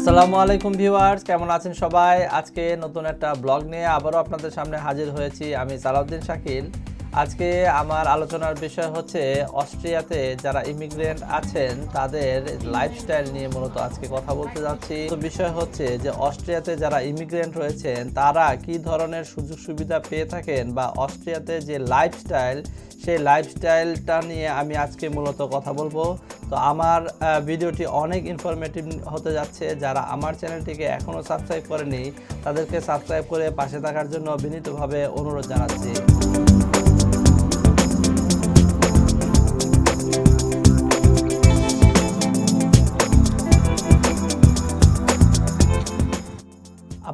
আসসালামু আলাইকুম ভিউয়ার্স, কেমন আছেন সবাই? আজকে নতুন একটা ব্লগ নিয়ে আবারও আপনাদের সামনে হাজির হয়েছি আমি সালাউদ্দিন শাকিল। আজকে আমার আলোচনার বিষয় হচ্ছে অস্ট্রিয়াতে যারা ইমিগ্রেন্ট আছেন, তাদের লাইফস্টাইল নিয়ে মূলত আজকে কথা বলতে যাচ্ছি। তো বিষয় হচ্ছে যে অস্ট্রিয়াতে যারা ইমিগ্রেন্ট রয়েছেন, তারা কি ধরনের সুযোগ সুবিধা পেয়ে থাকেন বা অস্ট্রিয়াতে যে লাইফস্টাইল সেই লাইফস্টাইলটা নিয়ে আমি আজকে মূলত কথা বলব। তো আমার ভিডিওটি অনেক ইনফরমেটিভ হতে যাচ্ছে। যারা আমার চ্যানেলটিকে এখনও সাবস্ক্রাইব করেনি, তাদেরকে সাবস্ক্রাইব করে পাশে থাকার জন্য বিনীতভাবে অনুরোধ জানাচ্ছি।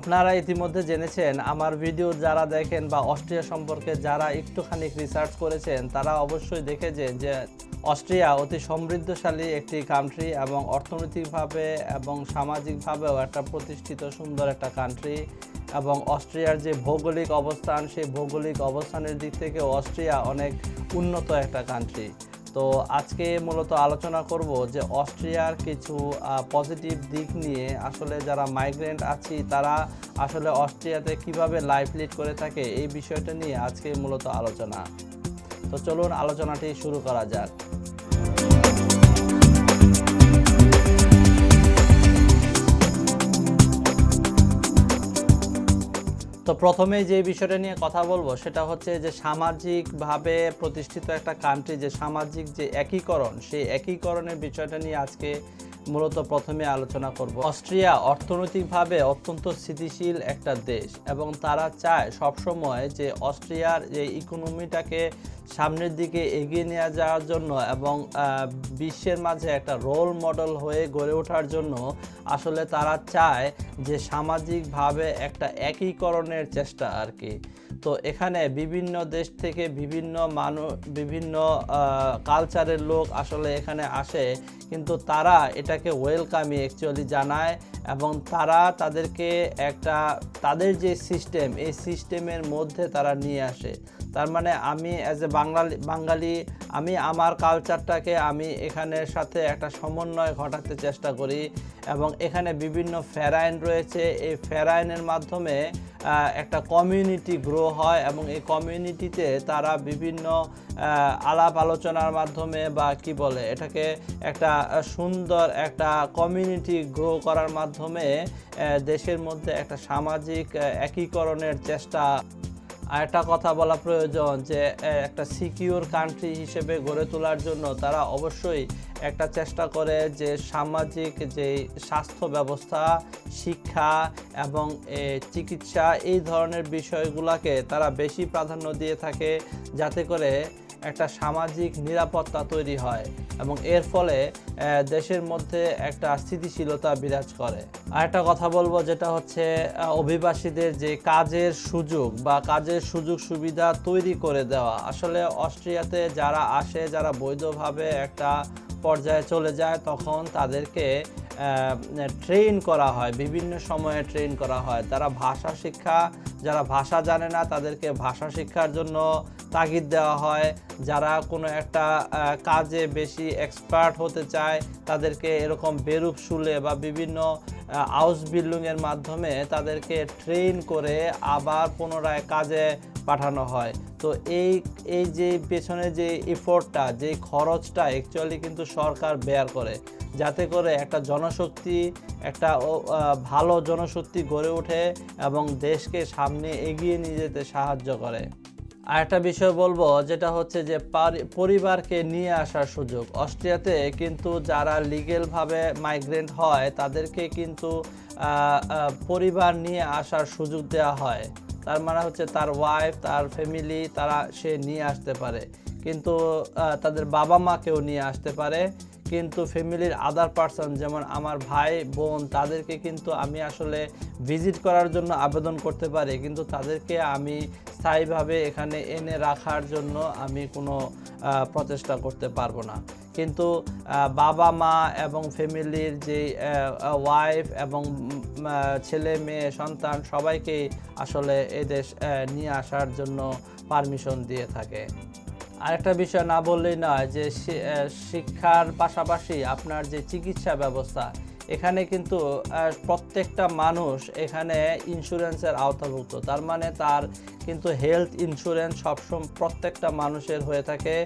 আপনারা ইতিমধ্যে জেনেছেন, আমার ভিডিও যারা দেখেন বা অস্ট্রিয়া সম্পর্কে যারা একটুখানি রিসার্চ করেছেন, তারা অবশ্যই দেখেছেন যে অস্ট্রিয়া অতি সমৃদ্ধশালী একটি কান্ট্রি এবং অর্থনৈতিকভাবে এবং সামাজিকভাবেও একটা প্রতিষ্ঠিত সুন্দর একটা কান্ট্রি এবং অস্ট্রিয়ার যে ভৌগোলিক অবস্থান, সেই ভৌগোলিক অবস্থানের দিক থেকে অস্ট্রিয়া অনেক উন্নত একটা কান্ট্রি তো আজকে মূলত আলোচনা করব যে অস্ট্রিয়ার কিছু পজিটিভ দিক নিয়ে। আসলে যারা মাইগ্রেন্ট আছি, তারা আসলে অস্ট্রিয়াতে কীভাবে লাইফ লিড করে থাকে এই বিষয়টা নিয়ে আজকে মূলত আলোচনা। তো চলুন আলোচনাটি শুরু করা যাক। তো প্রথমে যে বিষয়টা নিয়ে কথা বলব, সেটা হচ্ছে যে সামাজিকভাবে প্রতিষ্ঠিত একটা কান্ট্রি যে সামাজিক যে একীকরণ, সেই একীকরণের বিষয়টা নিয়ে আজকে মূলত প্রথমে আলোচনা করব। অস্ট্রিয়া অর্থনৈতিকভাবে অত্যন্ত স্থিতিশীল একটা দেশ এবং তারা চায় সবসময় যে অস্ট্রিয়ার যে ইকোনমিটাকে সামনের দিকে এগিয়ে নিয়ে যাওয়ার জন্য এবং বিশ্বের মাঝে একটা রোল মডেল হয়ে গড়ে ওঠার জন্য আসলে তারা চায় যে সামাজিকভাবে একটা একীকরণের চেষ্টা আর কি। তো এখানে বিভিন্ন দেশ থেকে বিভিন্ন মানুষ বিভিন্ন কালচারের লোক আসলে এখানে আসে। কিন্তু তারা এটাকে ওয়েলকামই অ্যাকচুয়ালি জানায় এবং তারা তাদেরকে একটা, তাদের যে সিস্টেম এই সিস্টেমের মধ্যে তারা নিয়ে আসে। তার মানে আমি অ্যাজ এ বাঙালি বাঙালি, আমি আমার কালচারটাকে আমি এখানের সাথে একটা সমন্বয় ঘটাতে চেষ্টা করি। এবং এখানে বিভিন্ন ফেরাইন রয়েছে। এই ফেরাইনের মাধ্যমে একটা কমিউনিটি গ্রো হয় এবং এই কমিউনিটিতে তারা বিভিন্ন আলাপ আলোচনার মাধ্যমে বা কি বলে, এটাকে একটা সুন্দর একটা কমিউনিটি গ্রো করার মাধ্যমে দেশের মধ্যে একটা সামাজিক একীকরণের চেষ্টা। আর একটা কথা বলা প্রয়োজন যে একটা সিকিউর কান্ট্রি হিসেবে গড়ে তোলার জন্য তারা অবশ্যই একটা চেষ্টা করে যে সামাজিক যে স্বাস্থ্য ব্যবস্থা, শিক্ষা এবং চিকিৎসা এই ধরনের বিষয়গুলোকে তারা বেশি প্রাধান্য দিয়ে থাকে যাতে করে একটা সামাজিক নিরাপত্তা তৈরি হয় এবং এর ফলে দেশের মধ্যে একটা স্থিতিশীলতা বিরাজ করে। আর একটা কথা বলব যেটা হচ্ছে অভিবাসীদের যে কাজের সুযোগ বা কাজের সুযোগ সুবিধা তৈরি করে দেওয়া। আসলে অস্ট্রিয়াতে যারা আসে, যারা বৈধভাবে একটা পর্যায়ে চলে যায়, তখন তাদেরকে ট্রেন করা হয়, বিভিন্ন সময়ে ট্রেন করা হয়। তারা ভাষা শিক্ষা, যারা ভাষা জানে না, তাদেরকে ভাষা শিক্ষার জন্য তাগিদ দেওয়া হয়। যারা কোনো একটা কাজে বেশি এক্সপার্ট হতে চায়, তাদেরকে এরকম বেরুপ শুলে বা বিভিন্ন হাউস বিল্ডিংয়ের মাধ্যমে তাদেরকে ট্রেন করে আবার পুনরায় কাজে পাঠানো হয়। তো এই এই যে পেছনে যে এফোর্টটা যে খরচটা অ্যাকচুয়ালি কিন্তু সরকার বেয়ার করে। যাতে করে একটা জনশক্তি, একটা ভালো জনশক্তি গড়ে ওঠে এবং দেশকে সামনে এগিয়ে নিয়ে যেতে সাহায্য করে। আর একটা বিষয় বলব, যেটা হচ্ছে যে পরিবারকে নিয়ে আসার সুযোগ। অস্ট্রিয়াতে কিন্তু যারা লিগেলভাবে মাইগ্রেন্ট হয়, তাদেরকে কিন্তু পরিবার নিয়ে আসার সুযোগ দেওয়া হয়। তার মানে হচ্ছে তার ওয়াইফ তার ফ্যামিলি তারা সে নিয়ে আসতে পারে। কিন্তু তাদের বাবা মাকেও নিয়ে আসতে পারে। কিন্তু ফ্যামিলির আদার পার্সন যেমন আমার ভাই, বোন, তাদেরকে কিন্তু আমি আসলে ভিজিট করার জন্য আবেদন করতে পারি। কিন্তু তাদেরকে আমি স্থায়ীভাবে এখানে এনে রাখার জন্য আমি কোনো প্রচেষ্টা করতে পারব না। কিন্তু বাবা, মা এবং ফ্যামিলির যে ওয়াইফ এবং ছেলে, মেয়ে, সন্তান সবাইকেই আসলে এদেশ নিয়ে আসার জন্য পারমিশন দিয়ে থাকে। আরেকটা বিষয় না বললেই নয় যে শিক্ষার পাশাপাশি আপনার যে চিকিৎসা ব্যবস্থা, এখানে কিন্তু প্রত্যেকটা মানুষ এখানে ইন্স্যুরেন্সের আওতাভুক্ত। তার মানে তার কিন্তু হেলথ ইন্স্যুরেন্স সবসময় প্রত্যেকটা মানুষের হয়ে থাকে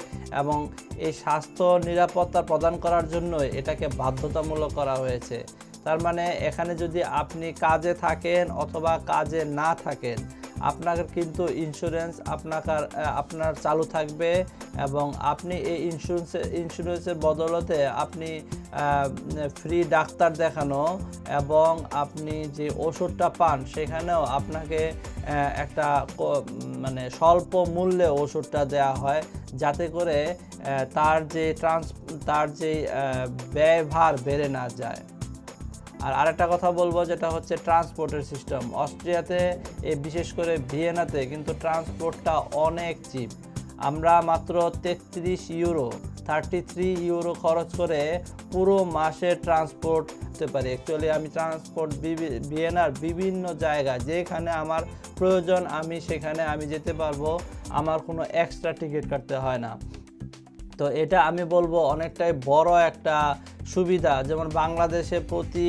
এবং এই স্বাস্থ্য নিরাপত্তা প্রদান করার জন্য এটাকে বাধ্যতামূলক করা হয়েছে। তার মানে এখানে যদি আপনি কাজে থাকেন অথবা কাজে না থাকেন আপনার কিন্তু ইন্স্যুরেন্স আপনার আপনার চালু থাকবে এবং আপনি এই ইন্স্যুরেন্সের ইন্স্যুরেন্সের বদলতে আপনি ফ্রি ডাক্তার দেখানো এবং আপনি যে ওষুধটা পান সেখানেও আপনাকে একটা মানে স্বল্প মূল্যে ওষুধটা দেওয়া হয় যাতে করে তার যে ট্রান্স তার যে ব্যয়ভার বেড়ে না যায়। আর আরেকটা কথা বলব, যেটা হচ্ছে ট্রান্সপোর্টের সিস্টেম অস্ট্রিয়াতে বিশেষ করে ভিয়েনাতে কিন্তু ট্রান্সপোর্টটা অনেক চিপ আমরা মাত্র তেত্রিশ ইউরো থার্টি থ্রি ইউরো খরচ করে পুরো মাসে ট্রান্সপোর্ট করতে পারি। অ্যাকচুয়ালি আমি ট্রান্সপোর্ট ভিয়েনার বিভিন্ন জায়গায়, যেখানে আমার প্রয়োজন, আমি সেখানে আমি যেতে পারব। আমার কোনো এক্সট্রা টিকিট কাটতে হয় না। তো এটা আমি বলব, অনেকটাই বড় একটা সুবিধা, যেমন বাংলাদেশে প্রতি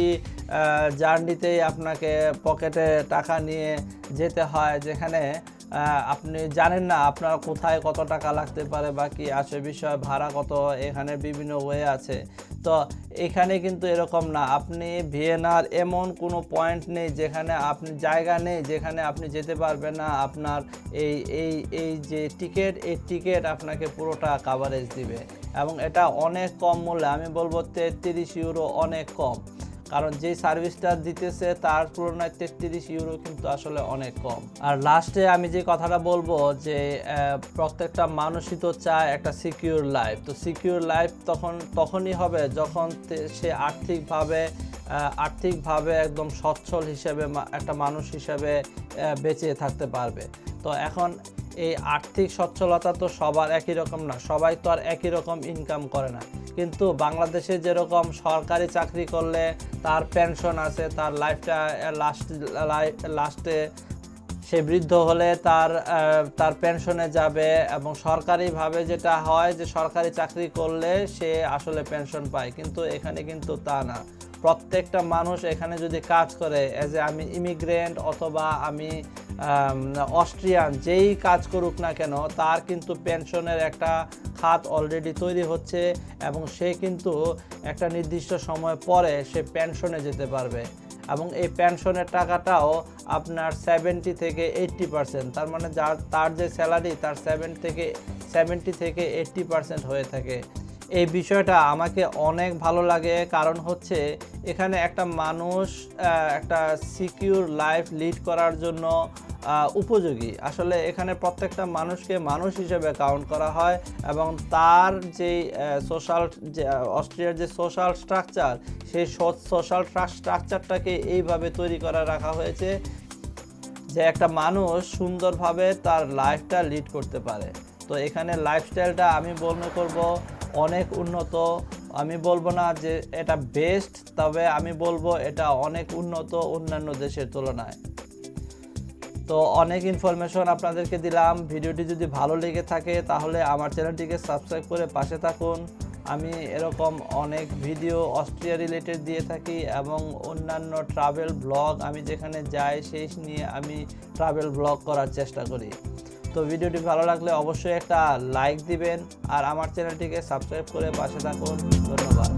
জার্নিতেই আপনাকে পকেটে টাকা নিয়ে যেতে হয়, যেখানে আপনি জানেন না আপনার কোথায় কত টাকা লাগতে পারে বা কি আছে, বিষয় ভাড়া কত, এখানে বিভিন্ন ওয়ে আছে। তো এখানে কিন্তু এরকম না। আপনি ভিয়েনার এমন কোনো পয়েন্ট নেই যেখানে আপনি জায়গা নেই, যেখানে আপনি যেতে পারবেন না। আপনার এই এই এই যে টিকিট এই টিকিট আপনাকে পুরোটা কাভারেজ দিবে। এবং এটা অনেক কম মূল্যে, আমি বলব তেত্রিশ ইউরো অনেক কম। কারণ যে সার্ভিসটা দিতেছে, তার তুলনায় তেত্রিশ ইউরো কিন্তু আসলে অনেক কম। আর লাস্টে আমি যে কথাটা বলব যে প্রত্যেকটা মানুষই তো চায় একটা সিকিউর লাইফ তো সিকিউর লাইফ তখন, তখনই হবে যখন সে আর্থিকভাবে আর্থিকভাবে একদম সচ্ছল হিসেবে একটা মানুষ হিসেবে বেঁচে থাকতে পারবে। তো এখন এই আর্থিক সচ্ছলতা তো সবার একই রকম না, সবাই তো আর একই রকম ইনকাম করে না। কিন্তু বাংলাদেশে যেরকম সরকারি চাকরি করলে তার পেনশন আছে, তার লাইফটা লাস্ট লাস্টে সে বৃদ্ধ হলে তার তার পেনশনে যাবে এবং সরকারিভাবে যেটা হয় যে সরকারি চাকরি করলে সে আসলে পেনশন পায়। কিন্তু এখানে কিন্তু তা না। প্রত্যেকটা মানুষ এখানে যদি কাজ করে এজ এ আমি ইমিগ্রেন্ট অথবা আমি অস্ট্রিয়ান, যেই কাজ করুক না কেন, তার কিন্তু পেনশনের একটা খাত অলরেডি তৈরি হচ্ছে এবং সে কিন্তু একটা নির্দিষ্ট সময় পরে সে পেনশনে যেতে পারবে। এবং এই পেনশনের টাকাটাও আপনার সেভেন্টি থেকে এইট্টি পার্সেন্ট তার মানে যার, তার যে স্যালারি তার সেভেন থেকে সেভেন্টি থেকে এইট্টি পার্সেন্ট হয়ে থাকে। এই বিষয়টা আমাকে অনেক ভালো লাগে, কারণ হচ্ছে এখানে একটা মানুষ একটা সিকিউর লাইফ লিড করার জন্য উপযোগী। আসলে এখানে প্রত্যেকটা মানুষকে মানুষ হিসেবে কাউন্ট করা হয় এবং তার যে সোশ্যাল অস্ট্রিয়ার যে সোশ্যাল স্ট্রাকচার সেই সোশ্যাল স্ট্রাকচারটাকে এইভাবে তৈরি করা রাখা হয়েছে যে একটা মানুষ সুন্দরভাবে তার লাইফটা লিড করতে পারে। তো এখানে লাইফস্টাইলটা আমি মনে করব অনেক উন্নত। আমি বলব না যে এটা বেস্ট তবে আমি বলব এটা অনেক উন্নত অন্যান্য দেশের তুলনায়। তো অনেক ইনফরমেশন আপনাদেরকে দিলাম। ভিডিওটি যদি ভালো লেগে থাকে, তাহলে আমার চ্যানেলটিকে সাবস্ক্রাইব করে পাশে থাকুন। আমি এরকম অনেক ভিডিও অস্ট্রিয়া রিলেটেড দিয়ে থাকি এবং অন্যান্য ট্রাভেল ব্লগ আমি যেখানে যাই, সেই নিয়ে আমি ট্রাভেল ব্লগ করার চেষ্টা করি। তো ভিডিওটি ভালো লাগলে অবশ্যই একটা লাইক দিবেন আর আমার চ্যানেলটিকে সাবস্ক্রাইব করে পাশে থাকুন। ধন্যবাদ।